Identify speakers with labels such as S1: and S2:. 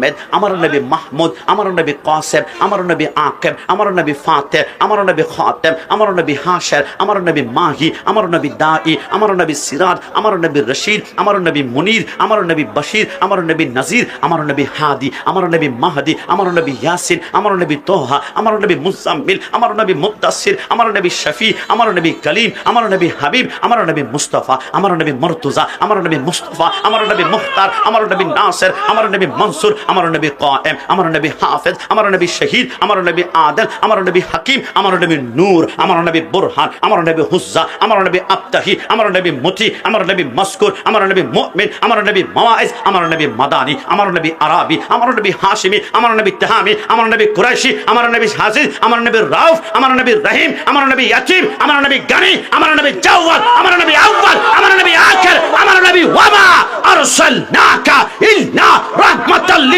S1: আহমেদ আমার নবী মাহমুদ আমার নবী কাসেম আমার নবী আকেব আমার নবী ফাতে আমার নবী খাতেম আমার নবী হাশের আমার নবী মাহি আমার নবী দাই আমার নবী সিরাজ আমার নবী রশিদ আমার নবী মুনির আমার নবী বশির আমার নবী নাজির আমার নবী হাদি আমার নবী মাহদি আমার নবী ইয়াসিন আমার নবী তোহা আমার নবী মুজাম্মিল আমার নবী মুদাসির আমার নবী শফি আমার নবী কলিম আমার নবী হাবিব আমার নবী মুস্তফা আমার নবী মর্তুজা আমার নবী মুস্তফা আমার নবী মুখতার আমার নবী নাসের আমার নবী মনসুর আমার নবী কায়েম আমার নবী হাফেজ আমার নবী শহীদ আমার নবী আদল আমার নবী হাকিম আমার নবী নূর আমার নবী বুরহান আমার নবী হুজ্জা আমার নবী আবতাহি আমার নবী মুতি আমার নবী মস্কুর আমার নবী মুমিন আমার নবী মাওয়াইজ আমার নবী মাদানি আমার নবী আরাবি আমার নবী হাশিমি আমার নবী তাহামি আমার নবী কুরাইশি আমার নবী হাসিদ আমার নবী রাউফ আমার নবী রহিম আমার নবী ইয়াকিম আমার নবী গানি আমার নবী জাওয়াল আমার নবী আউয়াল আমার নবী আখির আমার নবী ওয়ামা আরসালনাকা রাহমাতাল